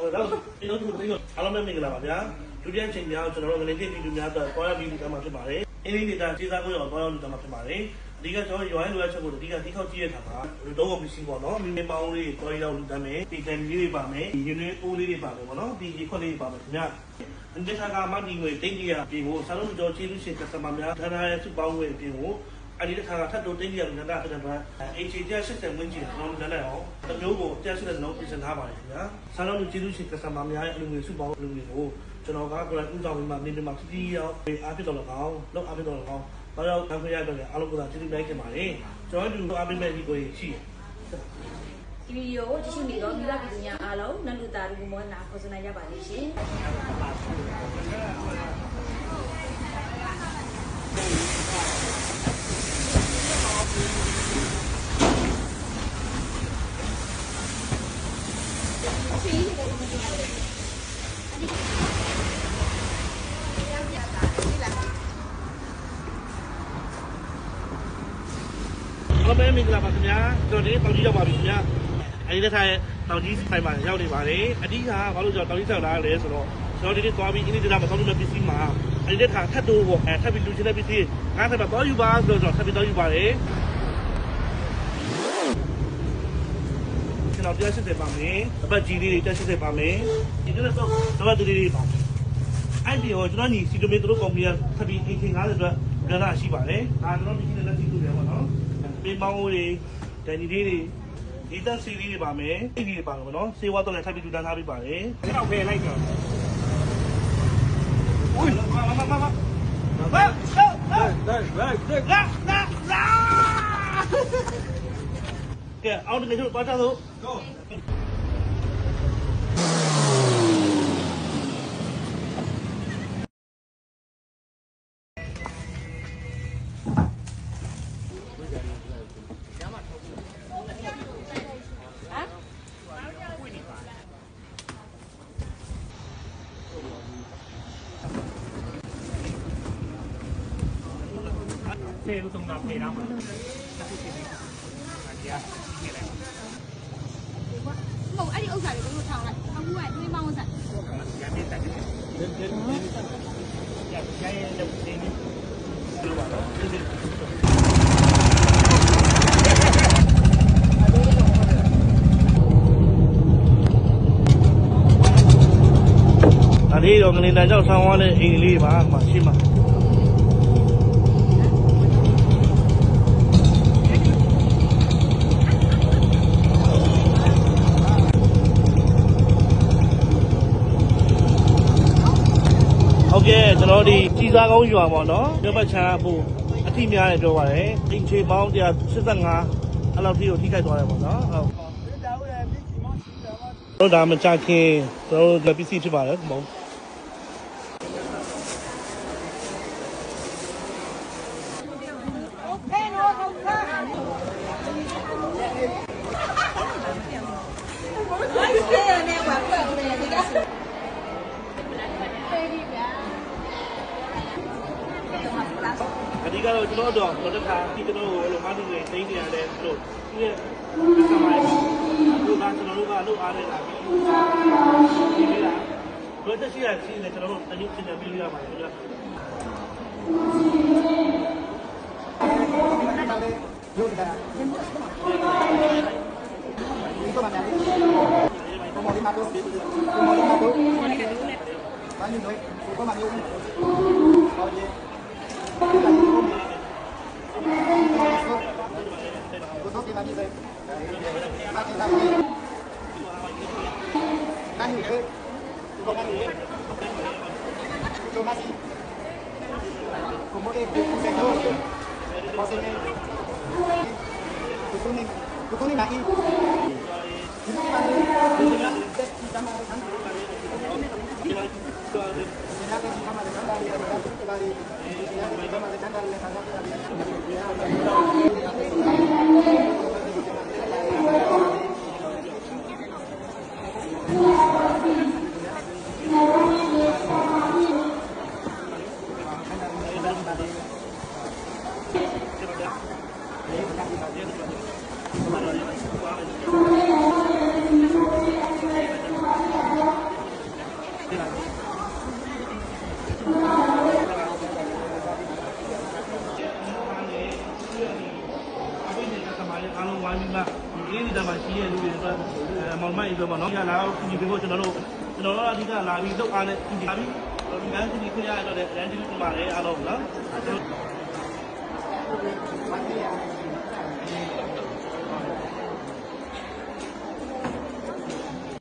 တော့ဒီလိုဒီလိုအားလုံးပဲမင်္ဂလာပါဗျာဒုတိယချိန်များကျွန်တော်တို့ငနေကိပြည်သူများတော့တွားရပြီးလူတန်းမှာဖြစ်ပါတယ်အင်းလေးဒေတာခြေစားကိုရောတွားရလူတန်းမှာဖြစ်ပါတယ်အဓိကကျွန်တော်ရွာရေးလိုအပ်ချက်ကိုအဓိကဒီခောက်ကြည့်ရတာပါလူတော့မရှိပေါ့နော်မိမေပေါင်းလေးတွားရအောင်လူတန်းမယ်ဒီတန်လေးတွေပါမယ်ဒီရင်းလေးအိုးလေးတွေပါမယ်ပေါ့နော်ဒီရေခွက်လေးတွေပါမယ်ခင်ဗျာဒီတစ်ခါကမှဒီငွေတိတ်ကြီးရပြင်ကိုစားလို့ကြောချေးလို့ရှိရင်ကစတမာများဌာနရဲ့စုပေါင်းငွေပြင်ကို အဲ့ဒီတစ်ခါကထပ်တိုးတင်းကြီးရလူတန်းတာတဲ့အတွက် HA 180ဝန်းကျင်ကျွန်တော်လည်းအောင်တစ်မျိုးကို180လုံးပြင်ဆင်ထားပါတယ်ခင်ဗျာစားလို့ကျေးဇူးရှင်ကစတမာများရဲ့အလူငွေစုပေါင်းအလူငွေကိုကျွန်တော်ကကိုယ်တိုင်ဥဆောင်ပြီးမှနေနေမှာတတိယအောင်အားဖြစ်တော်လကောင်းလောက်အားဖြစ်တော်လကောင်းတော့ရောက်ခံရတော့လည်းအားလုံးကကျေးဇူးများခင်ပါတယ်ကျွန်တော်တို့အားပေးမဲ့ဒီကိုရှိတယ်ဒီဗီဒီယိုကိုကြည့်ရှုနေတော့မိဘပြည်သူများအားလုံးနတ်လူသားလူမောနာခေါ်စနိုင်ရပါလိမ့်ရှင် အားလုံးပဲမင်္ဂလာပါခင်ဗျာကျွန်တော်ဒီတောင်ကြီးရောက်ပါပြီခင်ဗျာအဲဒီတစ်ခါတောင်ကြီးဆိုင်မှာရောက်နေပါတယ်အဓိကဘာလို့ကျွန်တော်တောင်ကြီးဆောက်လာလဲဆိုတော့ကျွန်တော်ဒီနေ့သွားပြီးအင်းဒီဒေတာမှာဆောက်လို့ပစ္စည်းမှာအဲဒီ တဲ့ခါထပ်တိုးပေါ့အဲထပ်ပြီးလူချင်းတဲ့ပစ္စည်း90ပါတော့ယူပါဆိုတော့ထပ်ပြီးတော့ယူပါတယ်ကျွန်တော်တရားစစ်တယ်ပါမယ်အပတ်ကြီးလေးတွေတရားစစ်တယ်ပါမယ်ဒီလိုဆိုတော့တပတ်လေးတွေပါအဲ့ဒီတော့ကျွန်တော်ညီစီတိုမီတို့ကောင်မီကထပ်ပြီး80 90အတွက်ဒနာရှိပါတယ်ဒါကျွန်တော်မြင်နေတဲ့လက်ရှိတွေပါနော်ပေးမောင်းတွေဒန်ဒီလေးတွေဒီတန်စီလေးတွေပါမယ်အဲ့ဒီတွေပါတော့နော်စေဝါတော့လည်းထပ်ပြီးဒူတန်းထားပေးပါတယ်အဲ့တော့ဖယ်လိုက်တော့ ထောင်လိုက်အခုကတွေးမော से तुम आप मेरा Màu ấy ông giải được một thảo này, ông ngoài tôi mau giải. Cái đầu tiên đi. Đưa vào đó, đưa đi. đi rồi nên đánh cho sao ngon đấy, in đi mà, mà xin mà. ကျွန်တော်ဒီကြီးစားကောင်းရွာပေါ့နော်ပြောပတ်ချမ်းအဖို့အတိများတယ်ပြောပါတယ်အိမ်ချေပေါင်း185အဲ့လောက်ထိကိုထိခိုက်သွားတယ်ပေါ့နော်ဟုတ်တို့ဒါမချခင်တို့လက်ပစ္စည်းဖြစ်ပါတယ်ဘုံအဓိကတော့ကျွန်တော်တို့တော့တစ်ခါဒီကျွန်တော် ကိုလိုမားတီတွေသိနေရတယ်လို့ဒီရဲ့ကမိုင်းတို့ကကျွန်တော်တို့ကလို့အားနေတာပြီးဒီလေးလားဘယ်တက်ရှိ ရရှိနေကျွန်တော်တို့တရုပ်ချင်းပြီးရပါတယ်ဗျာဟ အားလုံးဝိုင်းပြီးမှဒီနေ့ဒီတာမှာရှိရလို့ပြောတာမောင်မိုင်းပြောပါနော်။လာတော့ဒီဘက်ကိုကျွန်တော်တို့ကျွန်တော်တို့အဓိကလာပြီးလုပ်အားနဲ့ဒီလာပြီးဒီကန်းစီခွင့်ရတော့တဲ့ range ကိုပါလေအားလုံးနော်။ကျွန်တော်